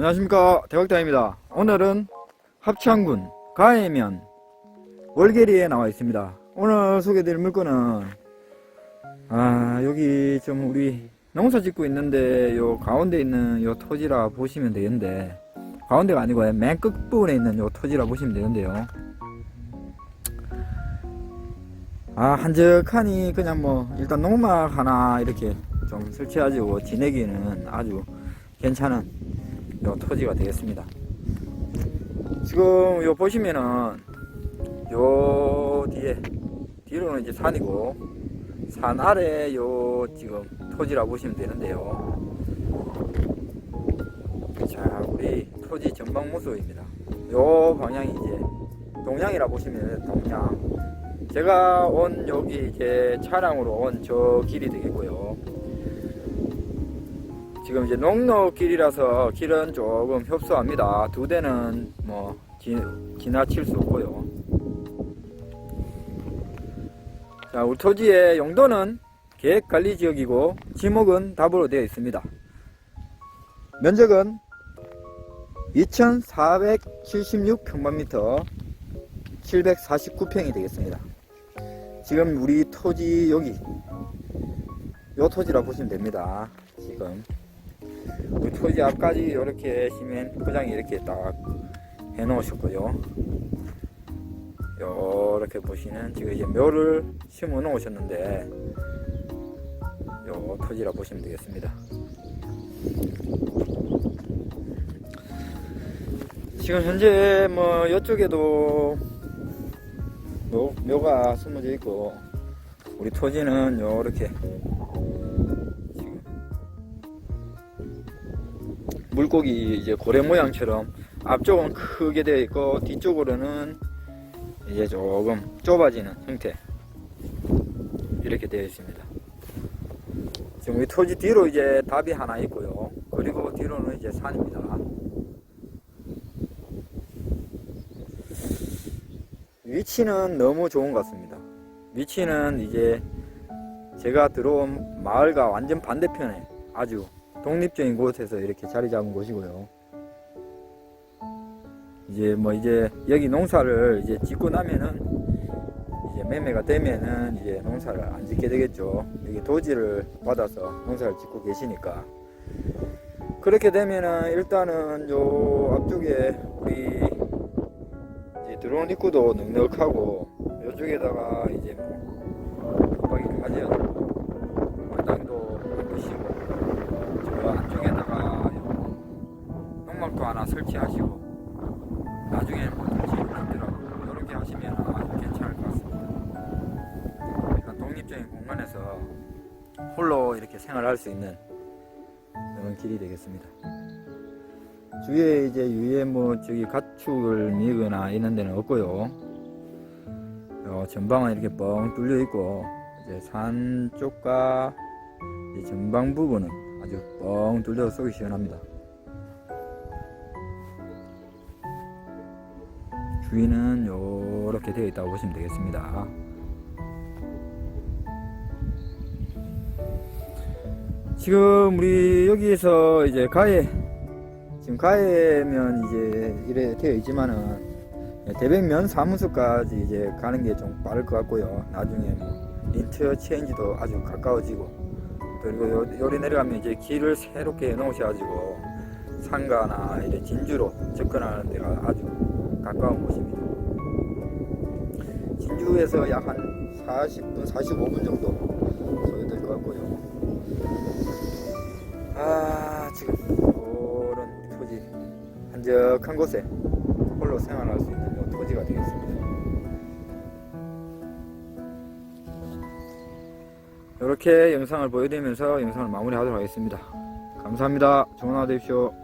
안녕하십니까. 대박다입니다. 오늘은 합창군 가해면 월계리에 나와 있습니다. 오늘 소개드릴 물건은 아 여기 좀 우리 농사 짓고 있는데 요 가운데 있는 요 토지라 보시면 되는데 가운데가 아니고 맨 끝부분에 있는 요 토지라 보시면 되는데요. 아 한적하니 그냥 뭐 일단 농막 하나 이렇게 좀 설치하고 지내기는 아주 괜찮은 요 토지가 되겠습니다. 지금 요 보시면은 요 뒤에 뒤로는 이제 산이고 산 아래 요 지금 토지라 보시면 되는데요. 자 우리 토지 전방 모습입니다. 요 방향이 이제 동양이라 보시면 동양. 제가 온 여기 이제 차량으로 온 저 길이 되겠고요. 지금 이제 농로길이라서 길은 조금 협소합니다. 두 대는 뭐 지, 지나칠 수 없고요. 자, 우리 토지의 용도는 계획관리지역이고 지목은 답으로 되어 있습니다. 면적은 2,476평방미터 749평이 되겠습니다. 지금 우리 토지 여기 요 토지라 보시면 됩니다. 지금 우리 토지 앞까지 이렇게 시멘 포장이 이렇게 딱 해놓으셨고요. 이렇게 보시는 지금 이제 묘를 심어 놓으셨는데 요 토지라 보시면 되겠습니다. 지금 현재 뭐 이쪽에도 묘, 묘가 숨어져 있고 우리 토지는 요렇게 물고기 이제 고래 모양처럼 앞쪽은 크게 되어 있고 뒤쪽으로는 이제 조금 좁아지는 형태 이렇게 되어 있습니다. 지금 우리 토지 뒤로 이제 답이 하나 있고요. 그리고 뒤로는 이제 산입니다. 위치는 너무 좋은 것 같습니다. 위치는 이제 제가 들어온 마을과 완전 반대편에 아주 독립적인 곳에서 이렇게 자리 잡은 곳이고요. 이제 뭐 이제 여기 농사를 이제 짓고 나면은 이제 매매가 되면은 이제 농사를 안 짓게 되겠죠. 여기 도지를 받아서 농사를 짓고 계시니까. 그렇게 되면은 일단은 요 앞쪽에 우리 이제 들어온 입구도 넉넉하고 요쪽에다가 이제 뭐 깜빡이를 하죠. 마당도 만드시고 설치하시고 나중에 뭐 도시를 만들어 이렇게 하시면 아주 괜찮을 것 같습니다. 약간 독립적인 공간에서 홀로 이렇게 생활할 수 있는 그런 길이 되겠습니다. 주위에 이제 위에 뭐 저기 가축을 미거나 이런 데는 없고요. 요 전방은 이렇게 뻥 뚫려 있고 이제 산 쪽과 전방 부분은 아주 뻥 뚫려 쏘기 시원합니다. 주위는 요렇게 되어 있다고 보시면 되겠습니다. 지금 우리 여기에서 이제 가해 지금 가해면 이제 이래 되어 있지만은 대백면 사무소까지 이제 가는 게 좀 빠를 것 같고요. 나중에 뭐 인터 체인지도 아주 가까워지고 그리고 요, 요리 내려가면 이제 길을 새롭게 해놓으셔가지고 상가나 이제 진주로 접근하는 데가 아주 가까운 곳입니다. 진주에서 약 한 40분, 45분 정도 소요될 것 같고요. 아, 지금 그런 토지 한적한 곳에 홀로 생활할 수 있는 요 토지가 되겠습니다. 이렇게 영상을 보여드리면서 영상을 마무리하도록 하겠습니다. 감사합니다. 좋은 하루 되십시오.